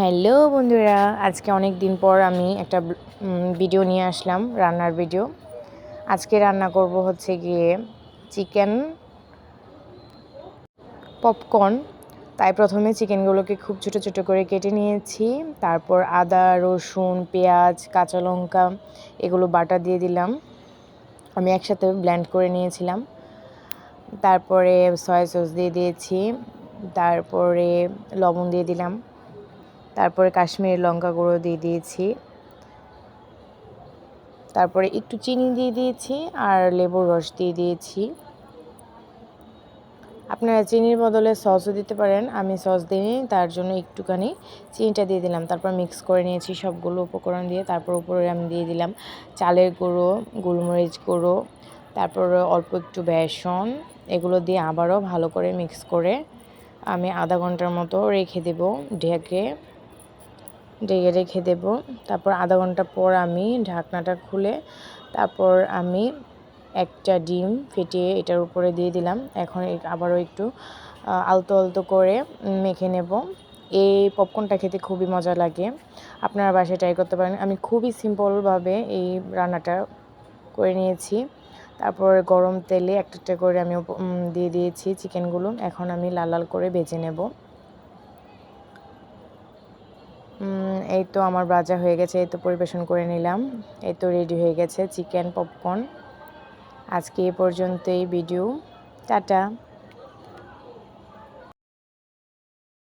Hello বন্ধুরা, আজকে অনেক দিন পর আমি একটা ভিডিও নিয়ে আসলাম, রান্নার ভিডিও আজকে রান্না করব হচ্ছে গিয়ে চিকেন পপকর্ন তাই প্রথমে চিকেনগুলোকে খুব ছোটো ছোটো করে কেটে নিয়েছি, তারপর আদা, রসুন, পেঁয়াজ, কাঁচা লঙ্কা, এগুলো বাটা দিয়ে দিলাম। আমি একসাথে ব্ল্যান্ড করে নিয়েছিলাম। তারপরে সয়া সস দিয়ে দিয়েছি, তারপরে লবণ দিয়ে দিলাম। তারপরে কাশ্মীরি লঙ্কা গুঁড়ো দিয়ে দিয়েছি। তারপরে একটু চিনি দিয়ে দিয়েছি আর লেবুর রস দিয়ে দিয়েছি। আপনারা চিনির বদলে সসও দিতে পারেন, আমি সস দিই তার জন্য একটুখানি চিনিটা দিয়ে দিলাম। তারপর মিক্স করে নিয়েছি সবগুলো উপকরণ দিয়ে, তারপর উপরে আমি দিয়ে দিলাম চালের গুঁড়ো, গোলমরিচ গুঁড়ো, তারপরে অল্প একটু বেসন, এগুলো দিয়ে আবারও ভালো করে মিক্স করে আমি আধা ঘণ্টার মতো রেখে দেব ঢেকে। ঢেকে রেখে দেব। তারপর আধা ঘণ্টা পর আমি ঢাকনাটা খুলে তারপর আমি একটা ডিম ফেটিয়ে এটার উপরে দিয়ে দিলাম। এখন আবারও একটু আলতো আলতো করে মেখে নেব। এই পপকর্নটা খেতে খুবই মজা লাগে। আপনারা বাসায় ট্রাই করতে পারেন। আমি খুবই সিম্পলভাবে এই রান্নাটা করে নিয়েছি। তারপর গরম তেলে একটা একটা করে আমি দিয়ে দিয়েছি চিকেনগুলো। এখন আমি লাল লাল করে বেজে নেব। এই তো আমার বাজা হয়ে গেছে, এই তো পরিবেশন করে নিলাম। এই তো রেডি হয়ে গেছে চিকেন পপকর্ন আজকে এ পর্যন্তই ভিডিও টাটা।